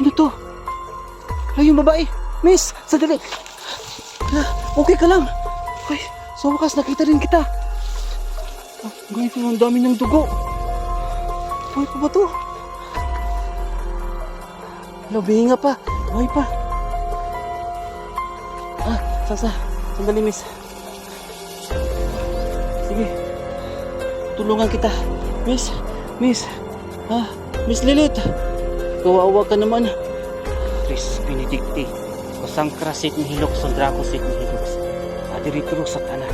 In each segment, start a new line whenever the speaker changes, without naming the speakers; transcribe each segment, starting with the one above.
Sino to? Ay, yung babae. Miss, sandali. Ah, Okay ka lang. Ay, sa wakas nakita rin kita. Ah, ganito ang dami ng dugo. Buhay pa ba to? Labi nga pa. Buhay pa. Ah, sasa. Sandali, miss. Sige. Tulungan kita. Miss, miss. Ah, Miss Lilith. Kawawa ka naman. Chris Benedicti. Kusang krasit ni Hilok sa Dracosit ni Hilok. Adiritro sa tanan.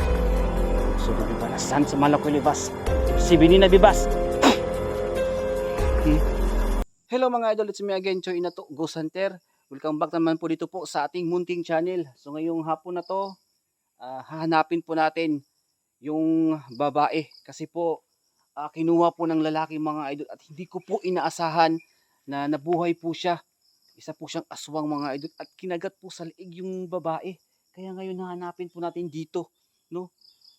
Sudo bibanasan sa malakoy libas. Si Binina Bibas. Hmm. Hello mga idol, it's me again, Choy Inato, Ghost Hunter. Welcome back naman po dito po sa ating munting channel. So ngayong hapon na to, ah, hahanapin po natin yung babae. Kasi po, ah, kinuha po ng lalaki mga idol at hindi ko po inaasahan na nabuhay po siya. Isa po siyang aswang mga idol at kinagat po sa liig yung babae. Kaya ngayon hahanapin po natin dito, no?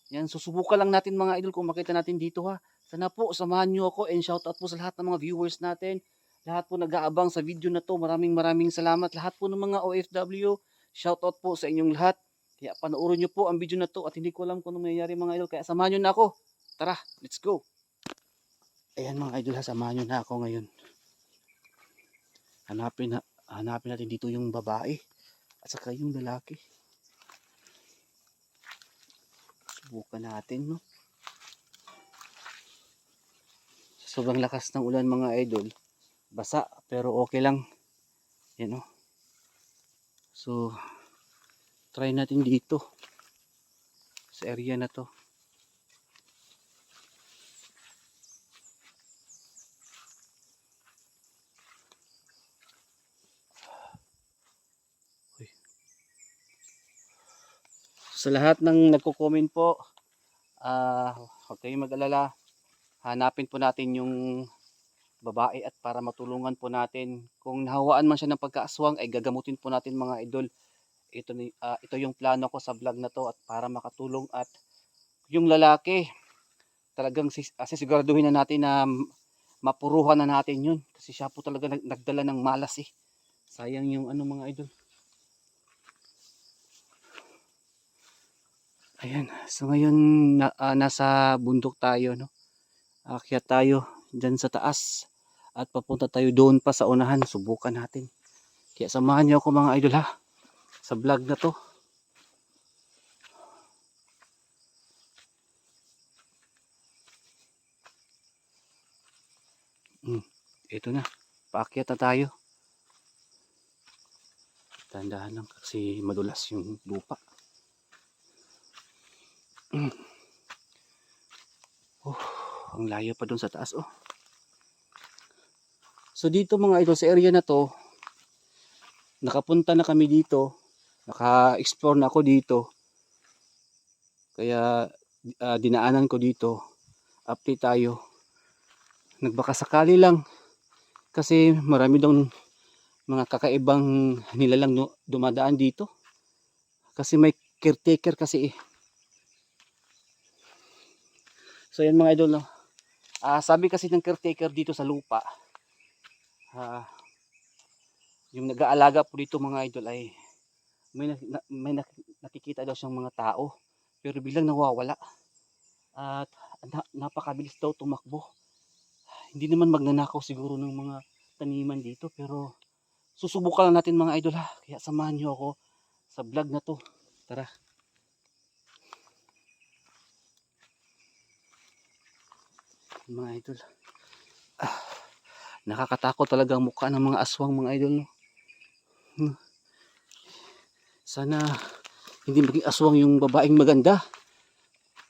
Yan, susubukan lang natin mga idol kung makita natin dito ha. Sana po samahan niyo ako and shout out po sa lahat ng mga viewers natin. Lahat po nag-aabang sa video na to. Maraming maraming salamat. Lahat po ng mga OFW, shout out po sa inyong lahat. Kaya panoorin niyo po ang video na to at hindi ko alam kung ano mangyayari mga idol. Kaya samahan niyo na ako. Tara, let's go. Ayan mga idol ha, samahan niyo na ako ngayon. Hanapin, na, hanapin natin dito yung babae at saka yung lalaki. Subukan natin, no? Sobrang lakas ng ulan mga idol, basa pero okay lang. Yan, no? So, try natin dito. Sa area na to. Sa lahat ng nagko-comment po, ah, huwag kayong mag-alala. Hanapin po natin yung babae at para matulungan po natin. Kung nahawaan man siya ng pagkaaswang, ay gagamutin po natin mga idol. Ito, ah, ito yung plano ko sa vlog na to at para makatulong at yung lalaki, talagang sis, ah, sisiguraduhin na natin na mapuruhan na natin yun. Kasi siya po talaga nag- nagdala ng malas eh. Sayang yung ano mga idol. Ayan, so ngayon na, ah, nasa bundok tayo, no? Akyat tayo dyan sa taas at papunta tayo doon pa sa unahan. Subukan natin. Kaya samahan niyo ako mga idol ha sa vlog na to. Hmm, ito na. Paakyat na tayo. Tandahan lang kasi madulas yung lupa. Mm. Oh, ang layo pa doon sa taas oh. So dito mga idol sa area na to, nakapunta na kami dito, naka-explore na ako dito. Kaya ah, dinaanan ko dito, update tayo. Nagbaka sakali lang kasi marami daw mga kakaibang nilalang dumadaan dito. Kasi may caretaker kasi eh. So yan mga idol no. Ah, sabi kasi ng caretaker dito sa lupa. ah, yung nag-aalaga po dito mga idol ay may, na, may nak- nakikita daw siyang mga tao pero biglang nawawala. At na, napakabilis daw tumakbo. Hindi naman magnanakaw siguro ng mga taniman dito pero susubukan lang natin mga idol ha. Kaya samahan niyo ako sa vlog na to. Tara. Mga idol. Ah, nakakatakot talaga ang mukha ng mga aswang mga idol. No? Hmm. Sana hindi maging aswang yung babaeng maganda.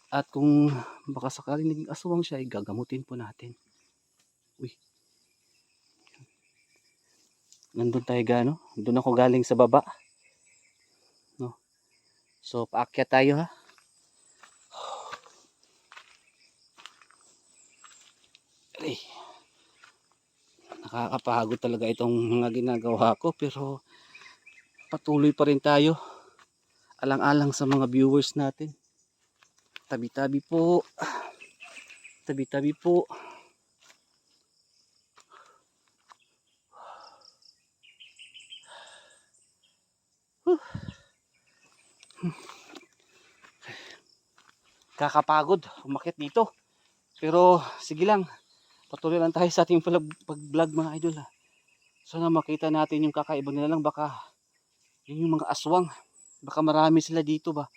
At kung baka sakaling naging aswang siya, gagamutin po natin. Uy. Nandun tayo gano. Doon ako galing sa baba. No. So, paakyat tayo ha. Aray. Nakakapagod talaga itong mga ginagawa ko pero patuloy pa rin tayo. Alang-alang sa mga viewers natin. Tabi-tabi po. Tabi-tabi po. Kakapagod umakit dito. Pero sige lang, patuloy lang tayo sa ating pag- pag-vlog mga idol. Ha. Sana makita natin yung kakaiba nila lang baka yun yung mga aswang. Baka marami sila dito ba.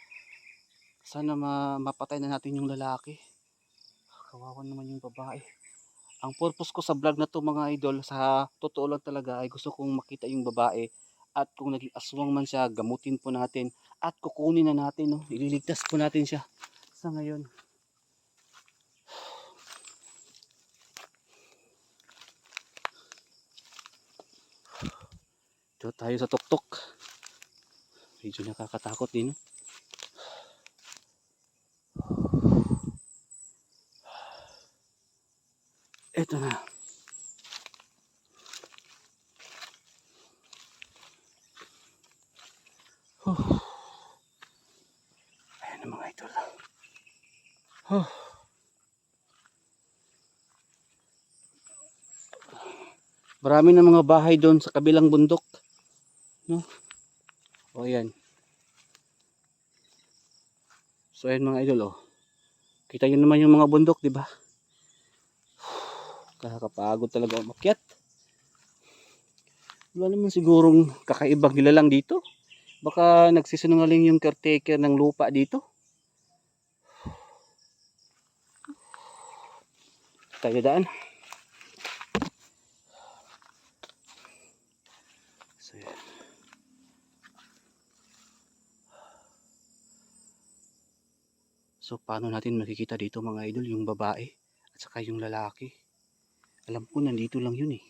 Sana ma mapatay na natin yung lalaki. Kawawa naman yung babae. Ang purpose ko sa vlog na to mga idol, sa totoo lang talaga ay gusto kong makita yung babae at kung naging aswang man siya, gamutin po natin at kukunin na natin, no? ililigtas po natin siya sa ngayon. Dito tayo sa tuktok. Medyo nakakatakot din. No? Ito na. Huh. Ayan na mga idol. Huh. Marami na mga bahay doon sa kabilang bundok. No? O yan. So ayan mga idol oh. Kita nyo naman yung mga bundok, di ba? Kakapagod talaga umakyat. Wala naman sigurong kakaibang nilalang dito. Baka nagsisinungaling yung caretaker ng lupa dito. Tayo daan. So, yan. So, paano natin makikita dito mga idol yung babae at saka yung lalaki? Alam ko nandito lang yun eh.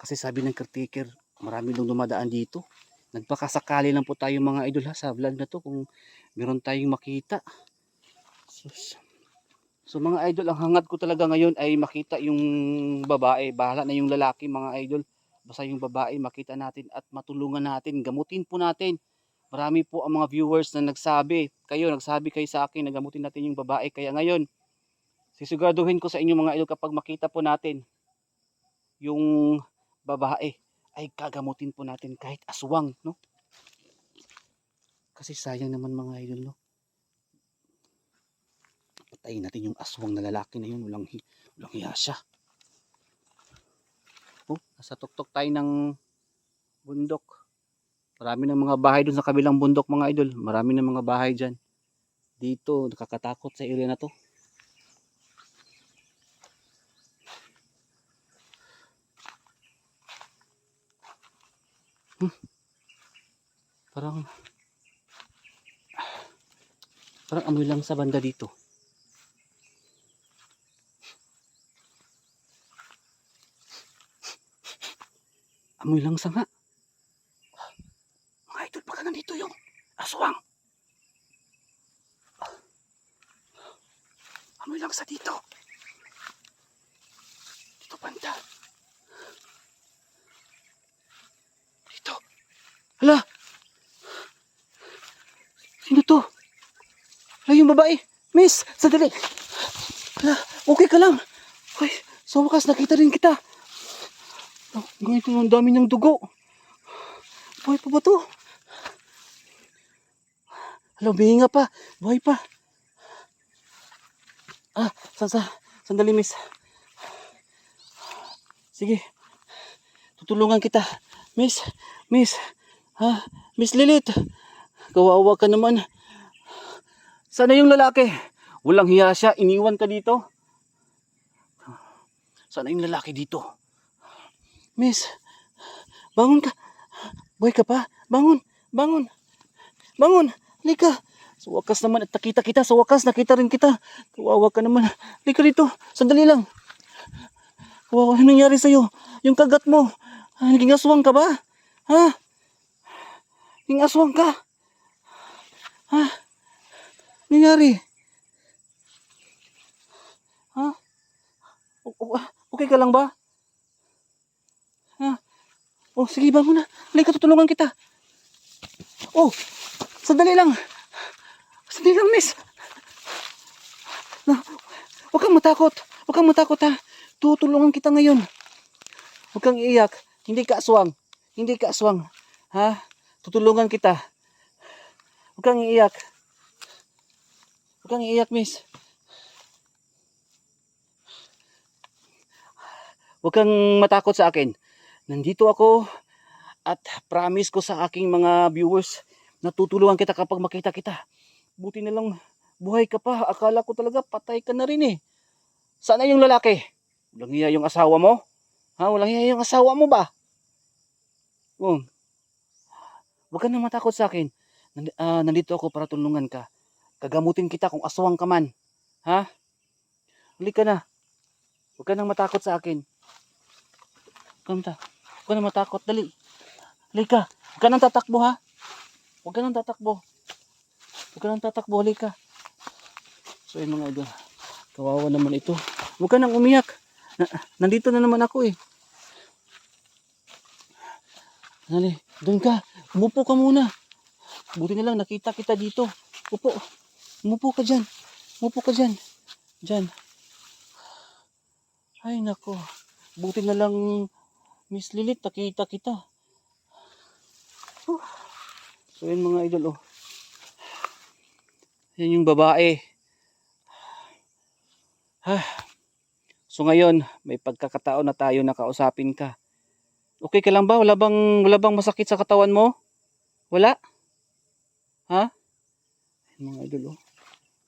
Kasi sabi ng caretaker, marami nung dumadaan dito. Nagpakasakali lang po tayo mga idol ha sa vlog na to kung meron tayong makita. Sus. So mga idol, ang hangat ko talaga ngayon ay makita yung babae. Bahala na yung lalaki mga idol. Basta yung babae makita natin at matulungan natin. Gamutin po natin. Marami po ang mga viewers na nagsabi. Kayo, nagsabi kayo sa akin na gamutin natin yung babae. Kaya ngayon, sisiguraduhin ko sa inyo mga idol kapag makita po natin yung babae ay kagamutin po natin kahit aswang, no? Kasi sayang naman mga idol, no? Patayin natin yung aswang na lalaki na yun. Walang, walang hiya siya. Oh, nasa tuktok tayo ng bundok. Marami ng mga bahay dun sa kabilang bundok mga idol. Marami ng mga bahay dyan. Dito, nakakatakot sa area na to. Parang parang amoy lang sa banda dito. Amoy lang sa nga. Mga idol, baka nandito yung aswang. Lang sa dito. Dito banda. Dito. Hala! Sino to? Hala yung babae. Miss, sandali. Hala, okay ka lang. Hoy, sa wakas nakita rin kita. Oh, ganito ang dami ng dugo. Buhay pa ba to? Hala, huminga pa. Buhay pa. Ah, sa, sa, sandali miss. Sige. Tutulungan kita. Miss, miss. Ha? Miss Lilith. Kawawa ka naman. Sana yung lalaki? Walang hiya siya. Iniwan ka dito. Sana yung lalaki dito. Miss, bangon ka. Buhay ka pa? Bangon, bangon. Bangon, halika. Sa wakas naman, at nakita kita. Sa wakas, nakita rin kita. Kawawa ka naman. Halika dito. Sandali lang. Kawawa, ano nangyari sa'yo? Yung kagat mo. Ah, naging aswang ka ba? Ha? Naging aswang ka? Ha? Nangyari? Ha? O- Okay ka lang ba? Ha? Oh, sige, bangon na. Halika, tutulungan kita. Oh, sandali lang. Sandali lang, miss. Na, huwag kang matakot. Huwag kang matakot, ha. Tutulungan kita ngayon. Huwag kang iiyak. Hindi ka aswang. Hindi ka aswang. Ha? Tutulungan kita. Huwag kang iiyak. Huwag kang iiyak, miss. Huwag kang matakot sa akin. Nandito ako at promise ko sa aking mga viewers na tutulungan kita kapag makita kita. Buti na lang buhay ka pa. Akala ko talaga patay ka na rin eh. Sana yung lalaki? Walang hiya yung asawa mo? Ha? Walang hiya yung asawa mo ba? Oh. Huwag ka na matakot sa akin. Nand- ah, nandito ako para tulungan ka. Kagamutin kita kung aswang ka man. Ha? Huli ka na. Huwag ka nang matakot sa akin. Kamta. Huwag ka nang matakot. Dali. Huli ka. Huwag ka nang tatakbo ha. Huwag ka nang tatakbo. Huwag ka nang tatakbo. Huli ka. So yun mga idol. Kawawa naman ito. Huwag ka nang umiyak. Na, nandito na naman ako eh. Nali, doon ka. Umupo ka muna. Buti na lang nakita kita dito. Upo. Umupo ka dyan. Umupo ka dyan. Dyan. Ay nako. Buti na lang Miss Lilith nakita kita. So yun mga idol oh. Yan yung babae. Ha. So ngayon, may pagkakataon na tayo na kausapin ka. Okay ka lang ba? Wala bang, wala bang masakit sa katawan mo? Wala? Ha? Ay, Mga idol, oh.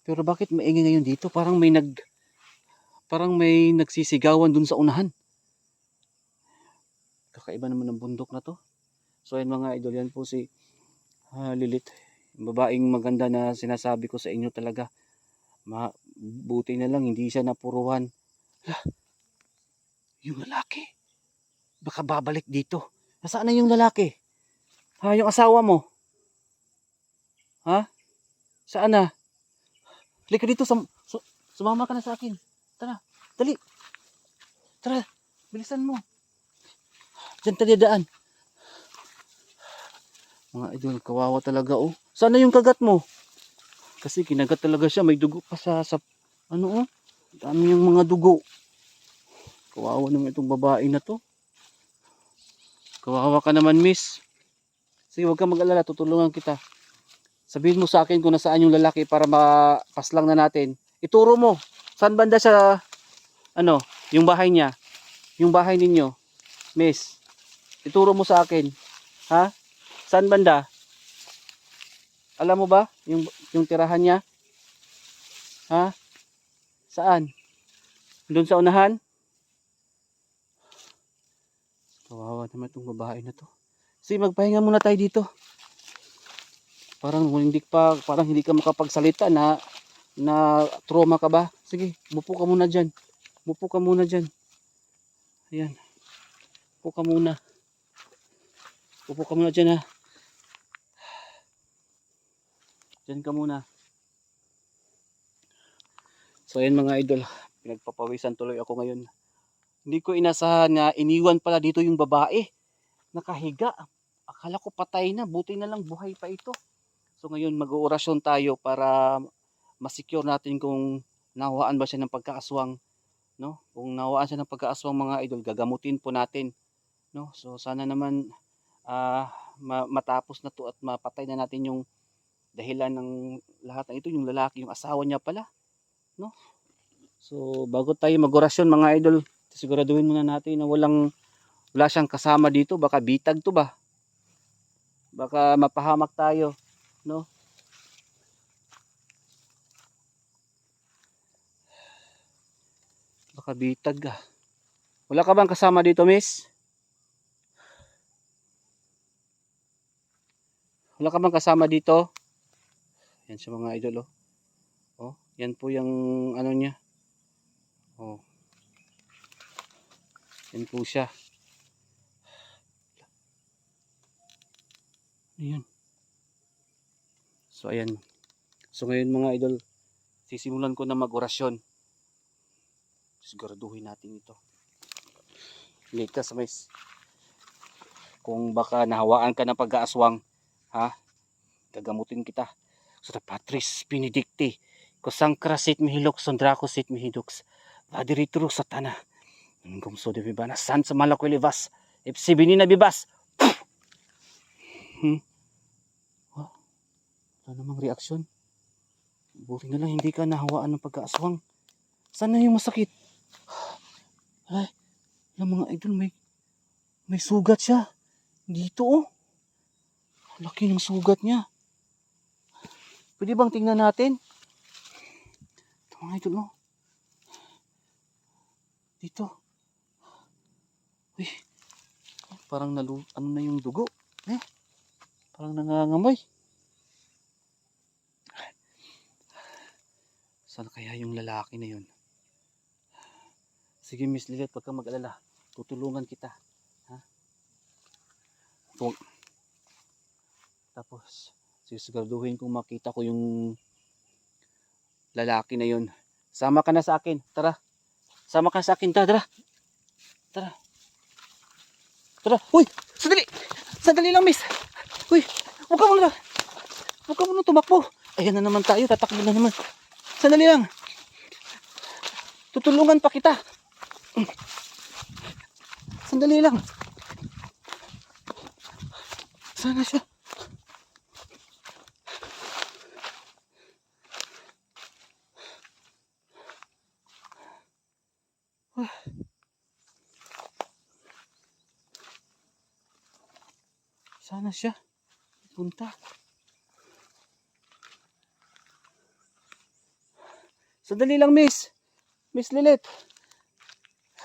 Pero bakit maingay ngayon dito? Parang may nag... Parang may nagsisigawan dun sa unahan. Kakaiba naman ng bundok na to. So ayun mga idol, yan po si ah, Lilith. Babaeng maganda na sinasabi ko sa inyo talaga. Ma buti na lang, hindi siya napuruhan. Lah, yung lalaki. Baka babalik dito. Nasaan na yung lalaki? Ha, yung asawa mo? Ha? Saan na? Halika dito, sum su- sumama ka na sa akin. Tara, dali. Tara, bilisan mo. Diyan tayo daan. Mga idol, kawawa talaga oh. Saan na yung kagat mo? Kasi kinagat talaga siya, may dugo pa sa, sa ano oh. Dami yung mga dugo. Kawawa naman itong babae na to. Kawawa ka naman, miss. Sige, huwag kang mag-alala. Tutulungan kita. Sabihin mo sa akin kung nasaan yung lalaki para mapaslang na natin. Ituro mo. Saan banda sa, ano, yung bahay niya? Yung bahay ninyo. Miss, ituro mo sa akin. Ha? Saan banda? Alam mo ba yung, yung tirahan niya? Ha? Saan? Doon sa unahan? Kawawa naman itong babae na to. Sige, magpahinga muna tayo dito. Parang hindi pa, parang hindi ka makapagsalita na na trauma ka ba? Sige, mupo ka muna diyan. Mupo ka muna diyan. Ayan. Upo ka muna. Upo ka muna diyan ha. Diyan ka muna. So ayan mga idol, pinagpapawisan tuloy ako ngayon. Hindi ko inasahan na iniwan pala dito yung babae. Nakahiga. Akala ko patay na. Buti na lang buhay pa ito. So ngayon mag-oorasyon tayo para masecure natin kung nawaan ba siya ng pagkaaswang. No? Kung nawaan siya ng pagkaaswang mga idol, gagamutin po natin. No? So sana naman ma- matapos na to at mapatay na natin yung dahilan ng lahat ng ito, yung lalaki, yung asawa niya pala. No? So bago tayo mag-orasyon mga idol, siguraduhin muna natin na walang wala siyang kasama dito. Baka bitag to ba? Baka mapahamak tayo no? Baka bitag ah. Wala ka bang kasama dito miss? Wala ka bang kasama dito yan sa mga idol oh, oh yan po yung ano niya oh yan po siya. Ayan. So ayan. So ngayon mga idol, sisimulan ko na mag-orasyon. Siguraduhin natin ito. Sa mais. Kung baka nahawaan ka ng pag-aaswang, ha? Gagamutin kita. Sa Patris Benedicti, kusang krasit mihilok sondrako sit mihidux. Vadiritro satana. Gumso de bibana san sa malakoy libas. Ipsi binina bibas. Hmm. Wala namang reaksyon. Buti na lang hindi ka nahawaan ng pagkaaswang. Sana yung masakit. Ay, yung mga idol, may, may sugat siya. Dito oh. Laki ng sugat niya. Pwede bang tingnan natin? Ito mga idol oh. Dito. Uy. Parang nalu ano na yung dugo. Eh. Parang nangangamoy. Saan kaya yung lalaki na yun? Sige Miss Lilet, pagka mag-alala, tutulungan kita. Ha? Tapos, sisiguraduhin kong makita ko yung lalaki na yun. Sama ka na sa akin. Tara. Sama ka sa akin. Tara, tara. Tara. Tara. Uy! Sandali! Sandali lang, miss. Uy! Huwag ka muna. Huwag ka muna tumakbo. Ayan na naman tayo. Tatakbo na naman. Sandali lang. Tutulungan pa kita. Sandali lang. Sana siya. Sana siya. Punta. Sandali lang, miss. Miss Lilit.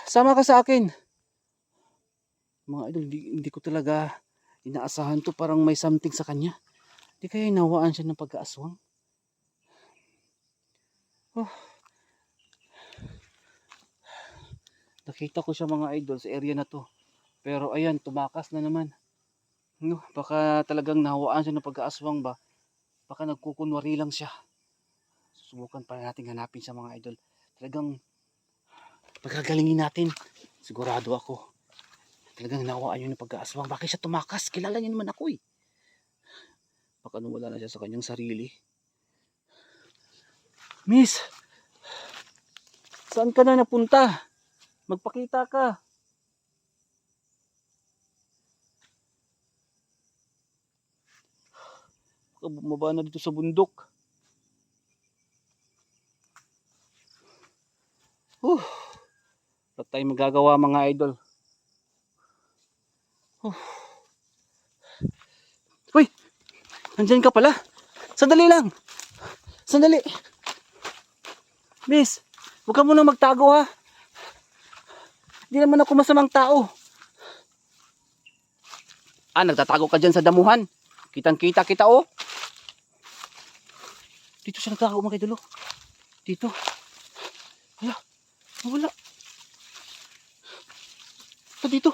Sama ka sa akin. Mga idol, hindi, hindi ko talaga inaasahan to. Parang may something sa kanya. Hindi kaya inawaan siya ng pagkaaswang. Oh. Nakita ko siya mga idol sa area na to. Pero ayan, tumakas na naman. No, baka talagang nahawaan siya ng pagkaaswang ba? Baka nagkukunwari lang siya. Susubukan pa natin hanapin siya mga idol. Talagang pagkagalingin natin. Sigurado ako. Talagang nahawaan yun ng pagkaaswang. Bakit siya tumakas? Kilala niya naman ako eh. Baka nung wala na siya sa kanyang sarili. Miss! Saan ka na napunta? Magpakita ka. Bumaba na dito sa bundok. Huh. Wala tayong magagawa mga idol. Huh. Uy! Nandyan ka pala. Sandali lang. Sandali. Miss, huwag ka muna magtago ha. Hindi naman ako masamang tao. Ah, nagtatago ka dyan sa damuhan. Kitang kita kita oh. Dito siya nagtatago mga idolo. Dito. Wala. Wala. Ito dito.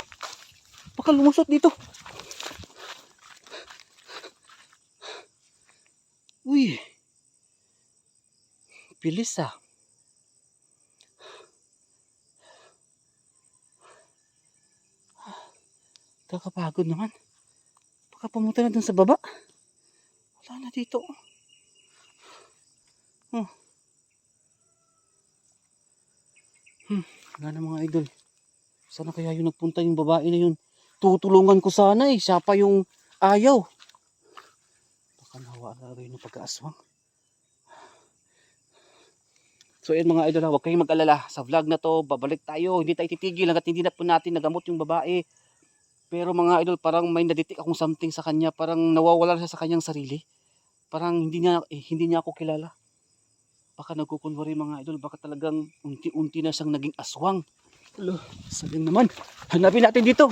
Baka lumusot dito. Uy. Bilis ah. Kakapagod naman. Baka pumunta na dun sa baba. Wala na dito. Oh. Hmm, wala na mga idol. Sana kaya yung nagpunta yung babae na yun. Tutulungan ko sana eh. Siya pa yung ayaw. Baka nawa na rin yung pagkaaswang. So yun mga idol, huwag kayong mag-alala. Sa vlog na to, babalik tayo. Hindi tayo titigil hanggat hindi na po natin nagamot yung babae. Pero mga idol, parang may naditik akong something sa kanya. Parang nawawala siya sa kanyang sarili. Parang hindi niya, eh, hindi niya ako kilala. Baka nagkukunwari mga idol. Baka talagang unti-unti na siyang naging aswang. Alo, sayang naman. Hanapin natin dito.